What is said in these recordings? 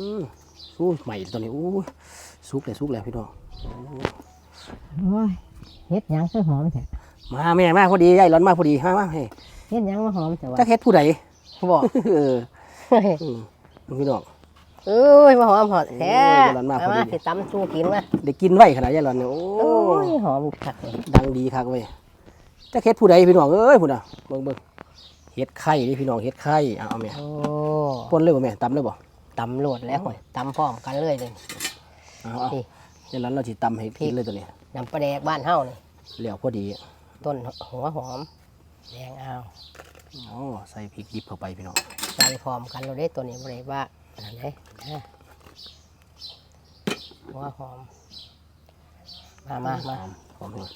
อืมสู้ใหม่ตัวนี้อู้สุกเลยสุกเลยพี่น้องโอ้ยเฮ็ดหยังคือหอมแท้มาแม่มาพอดียายร้อนมาพอดีมามาให้เฮ็ดหยังมาหอมแต่ว่าจักเฮ็ดผู้ใดบอกเอออืมพี่น้องเอ้ยมาหอมหอมแท้โอ้ยร้อนมากพอดีมาสิตำสู้กินมาได้กินไว้ขนาดยายร้อนเนี่ยโอ้โอ้ยหอมคักเลยดังดีคักเว้ยจักเฮ็ดผู้ใดพี่น้องเอ้ยพุ่นน่ะเบิ่งเบิ่งเฮ็ดไข่นี่พี่น้องเฮ็ดไข่เอาเอาแม่โอ้ปนเลยบ่แม่ตำเลยบ่ ตำโหลดแล้วห่วยตำพร้อมกันเลยเลยเอาเอานี่ยายร้อนเราสิตำให้กินเลยตัวนี้น้ำปลาแดกบ้านเฮานี่เหลียวพอดีต้นหัวหอมแดงอ้าวโอ้ใส่พริกดิบเข้าไปพี่น้องใส่พร้อมกันเราได้ตัวนี้บ่ได้ว่าอันไหนนะหัวหอม มามามาหอมเลย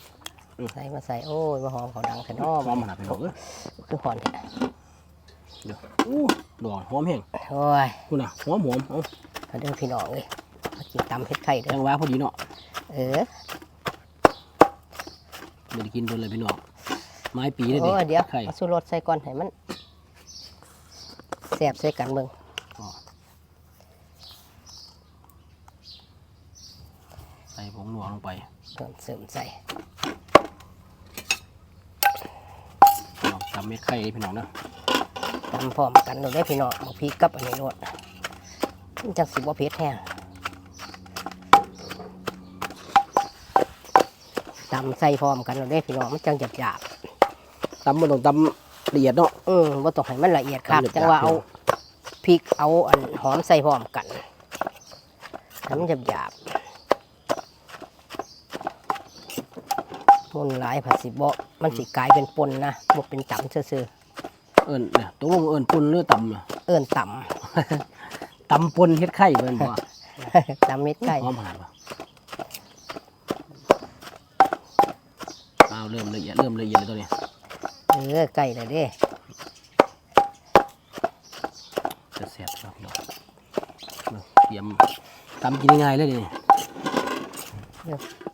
ใส่มาใส่โอ้ยมาหอมเขาดังแค่นอหอมขนาดพี่น้องเอ้ยคือหอนแท้ เดี๋ยวอู้ดอกหอมแห้งโอ้ยคุณน่ะหอมหอมเอามาเด้อพี่น้องเลยมากินตำเผ็ดไข่เด้จัองหวะพอดีเนาะเออไม่ได้กินโดนเลยพี่น้องไม้ปีเลยโอ้ยเดี๋ยวไข่เอาสูรสใส่ก่อนให้มันแซ่บใส่กันเบิ่งใส่ผงนัวลงไปเพิ่มเสริมใส่พี่น้องตำเม็ดไข่เลยพี่น้องเนาะ ตำพร้อมกันเราได้อพี่น้องเอาพริกกับอันนี้โรดมันจังสิบ่เผ็ดแห้งตำใส่พร้อมกันเราได้อพี่น้องมันจังหยาบตำมันต้องตำละเอียดเนาะๆอืมบ่ต้องให้มันละเอียดครับตำหยาบๆจังว่าเอาพริกเอาอันหอมใส่พร้อมกันทำหยาบๆมุนหลายผัดสิบ่มันสิกลายเป็นปนนะบ่เป็นตำซื่อ เอิญเนี่ยตกลงเอิญปุ่นหรือตำน่ะๆเอิ้นตตำปนเฮ็ดไข่เอิญบ่ำตำเม็ดไก่หอมหาดบ่อ้าวเริ่มละเอียดเริ่มละเอียดเลยตัวนี้เออไก่เลยเด้จะเสียบครับพี่น้องเตรียมตำกินง่ายๆเลยนี่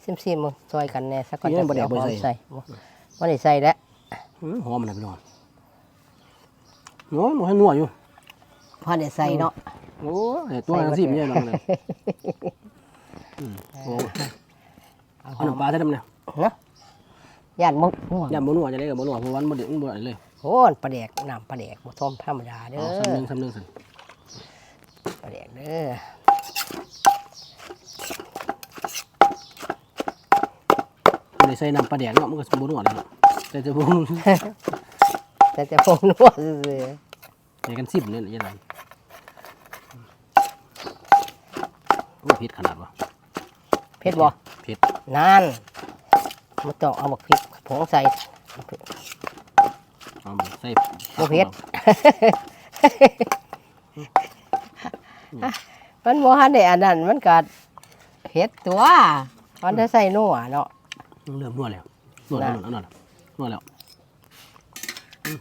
ซิมซิมๆมึงซอยกันแน่สักก่อนนี่มันบ่ได้จะเอาเอาไปหอมใส่ ใส่บ่บ่ได้ใส่แล้ว อื้อหอมนะพี่น้อง โอ้ยหมันให้นัวอยู่ พอได้ใส่เนาะ โอ้ยตัวนั้นสิไม่ใช่น้องเลยอืมโอ้เอาหเอาอมน้ำปลาใส่น้ำเนี่ยเนาะย่านมุกหัวยำบนัวจะได้กับบนัวเพราะวันบ่เดือดบ่ได้เลยโอ้ยปลาแดกน้ำปลาแดกบ่ต้มธรรมดาเด้เอาอสำนึงสำนึงสิปลาแดกเด้อบ่ได้ใส่น้ำปลาแดกเนาะมันก็บนัวเลยเนาะใส่แต่พวก แต่จะพงนัวซื่อใส่กันสิบเนี่ยยังไงโอ้เผ็ดขนาดวะๆเผ็ดบ่เผ็ดนั่นบ่ต้องเอาบักพริกผงใส่ เอาไปใส่บ่เผ็ด มันบ่ทันได้อันนั้นมันก็เผ็ดตัวมันได้ใส่นัวเนาะ เริ่มนัวแล้วนัวแล้วนัวแล้วนัวแล้วอืม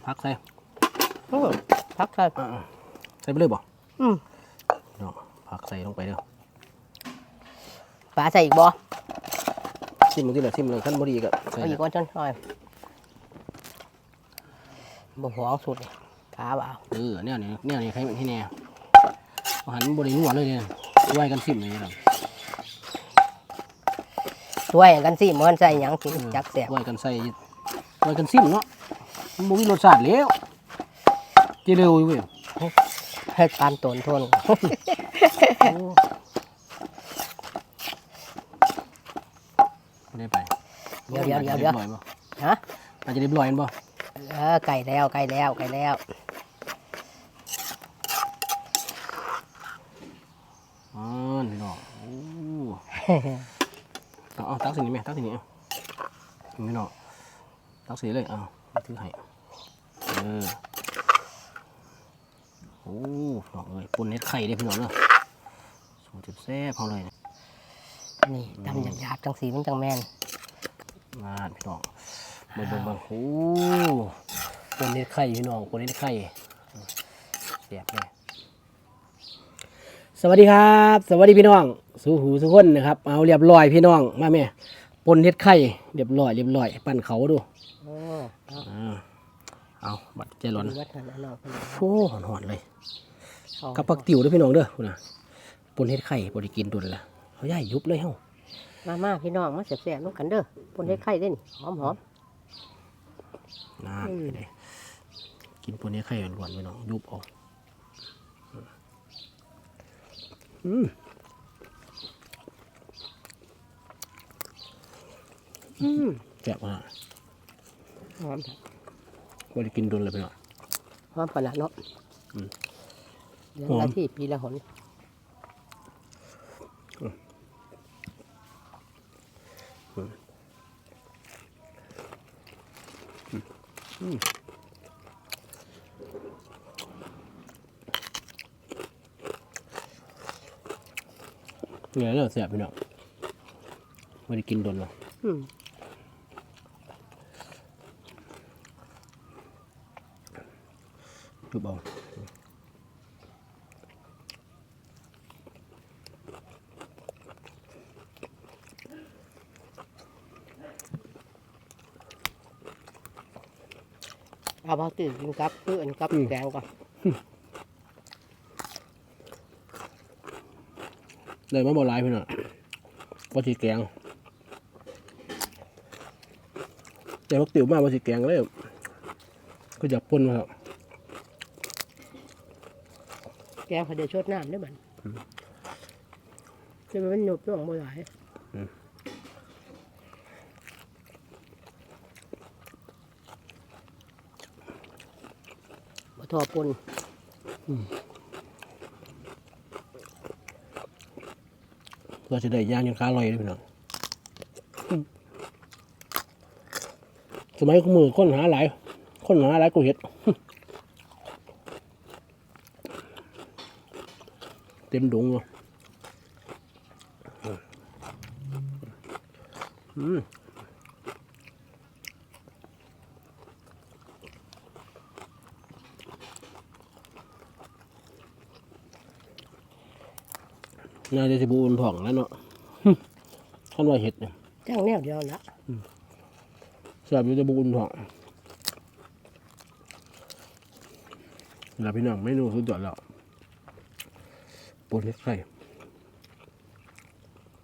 พักใส่อืมพักใส่อ่าๆใส่ไปเลยบ่อืมเนาะพักใส่ลงไปเด้อปลาใส่อีกบ่ชิมมันที่ละชิมเลยขั้นบ่ดีก็ใส่เอาอีกว่าจนหน่อยบ่หวงสุดนี่ปลาบ่เอาเออเนี่ยนี่เนี่ยนี่ใครให้แน่อาหารบ่ได้นัวเลยเนี่ยไว้กันชิมเลยนะช่วยกันสิมันใส่หยังสิจักแสบไว้กันใส่ไว้กันซิมเนาะ มันบ่มีรสชาติแล้วเจเร็วอยู่เว้ยให้ปานตนทนไม่ได้ไปเดี๋ยวเดี๋ยวเดี๋ยวเดี๋ยวอาจจะรีบร้อยบ่ฮะอาจจะเรียบร้อยบ่เออไก่แล้วไก่แล้วไก่แล้ว อ๋อพี่น้องโอ้เอาเอาตักสินี่แม่ตักสินี่เอาพี่น้องตักสิเลยเอา ถือให้เออโอ้พี่น้องเอ้ยปุ่นเน็ดไข่เด้อพี่น้องเนาะสูตรแซ่บๆเขาเลยนะนี่ทำหยาบๆจังสีมันจังแม่นมาพี่น้องเบิ่งเบิ่งเบิ่งโอ้ปุ่นเน็ดไข่พี่น้องปุ่นเน็ดไข่แซ่บเลยสวัสดีครับ สวัสดีพี่น้อง สู่หูสุกคนนะครับ เอาเรียบร้อยพี่น้องมาแม่ปนเฮ็ดไข่เรียบร้อยเรียบร้อย ปั้นเขาดู โอ้เอาอ่าเอาบัดใจร้อนวัดหันอันนอกโอ้หอนๆเลยเอากับปักติ๋วเด้วยพี่น้องเด้อคุณน่ะปนเฮ็ดไข่บ่ได้กินดุนละเขาย่ายยุบเลยเฮามามาพี่น้องมาแซ่บๆน้ำกันเด้อปนให้ไข่เด่นหอมหอมนะอืมไปเลยกินปนเฮ็ดไข่ล้วนๆพี่น้องยุบเอาอืมอืม แซ่บมาก หอมจ้ะบ่ได้กินดุนเลยพี่น้องหอมขนาดเนาะเดือนหอละที่ปีละหนเนี่ยแล้วแซ่บพี่น้องบ่ได้กินโดนหรอ กอืมยุบเอาเอามาตื่นกินกับคืออันกับแกงก่อนเลยมาบ่หลายพี่น้องบ่สิแกงแต่บักติ๋วมาบ่สิแกงเลยก็อยากป่นมาครับ แกงเขาเดี๋ยวชดน้ำได้อบันจะมันหนุบน่องบ่หลายบ่ทอปนเพื่อจะได้ย่างจนขาลอยเลยพี่น้องอืมสมัยกูมือค้นหาหลายค้นหาหลายกูเห็ด เต็มดงเลยอืมน่าจะสิบูอุ่นถ่องแล้วเนาะขั้นว่าเห็ดเนี่ยจ้างแนวเดียวละแซ่บอยู่จะบูอุ่นถ่องแล้วพี่น้องเมนูสุดยอดแล้วป นเล็ดไข่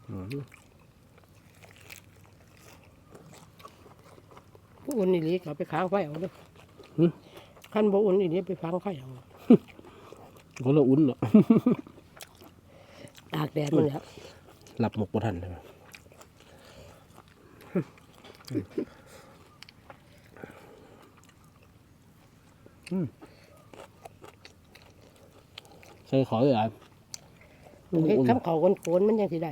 อืมผู้อุ่นอีหลีก็เอาไปค้างไฟเอาเด้อขั้นบ่อุ่นอีหลีไปค้างไฟเอาเขาเราอุ่นเนาะตากแดดมันแหล้วหลับหมกบ่ทันเลยอืมใส่ขอเลยอะ เฮ็ดคำเขาคนโคนๆมันยังสิได้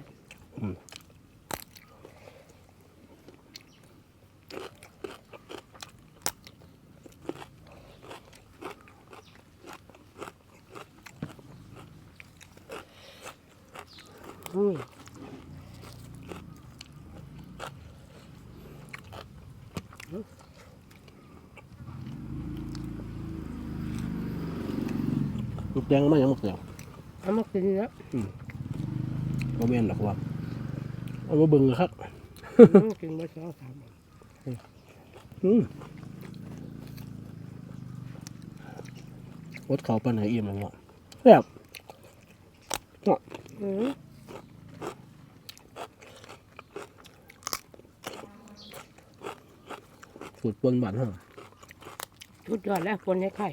อืมหมกแดงมันยังหมกแดง เอามากินแล้วบ่แม่นหรอกว่าเอามาเบิ่งครับอืมกินมาสองสามวันอืมวดเขาปันไหนอิ่มแล้วเนาะแซ่บเนาะอืมสูตรปนบ้านเฮาชุดยอดแล้วคนให้ไข่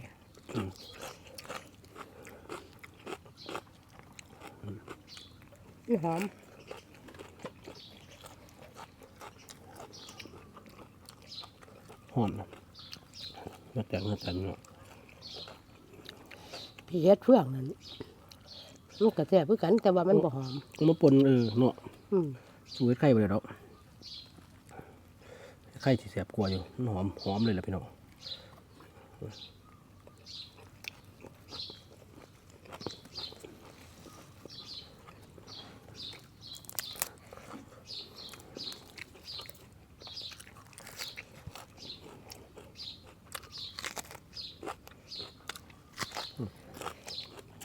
อืมนี่หอมหอมนะมาแต่งมาแต่งเนาะพี่เฮ็ดเฟื่องนั่นมันกระแซ่บคือกัน แต่ว่ามันบ่หอมเอามาปนเออเนาะอืมสูตรไข่ไปเลยเนาะไข่สิแซ่บกว่าอยู่มันหอมหอมเลยแหละพี่น้อง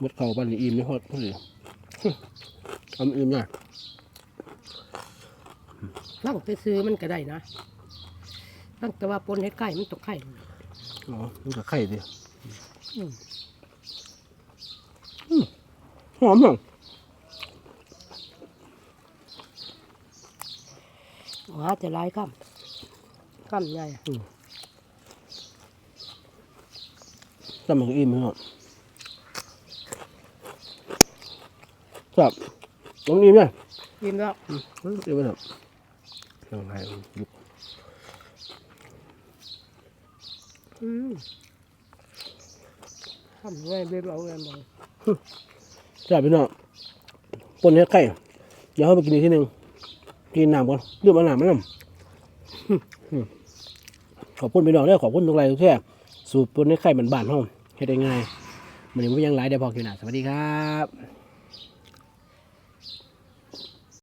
มดเข่าบันนี้อิ่มไม่หดพอดีทำอิ่มยากต้รางไปซื้อมันก็ได้นะร่างแต่ว่าปนให้ไก่มันตกไข่อ๋อมันก็ไข่ดิหอมเนาะว้าจะไล่ข้ามข้ามใหญ่ทำมันอิ่มไหมครับ น้องอิ่มเนี่ยยิ้มแล้วอืมอิ่มไปเถอะลองให้หยุบอืมคำใหญ่เบ็ดเอาเงินบ่จ้าพี่น้องปนเฮ็ดไข่เดี๋ยวเขาไปกินอีกทีหนึ่งกินน้ำก่อนเรื่องเอาน้ำมาน้ำอืมขอบคุณพี่น้องด้วยขอบคุณทุกไลค์ทุกแท่สูตรปนเฮ็ดไข่บ้านๆห้องเฮ็ดได้ง่ายมันยังไม่ยังหลายเดี๋ยวพอกินหนาสวัสดีครับ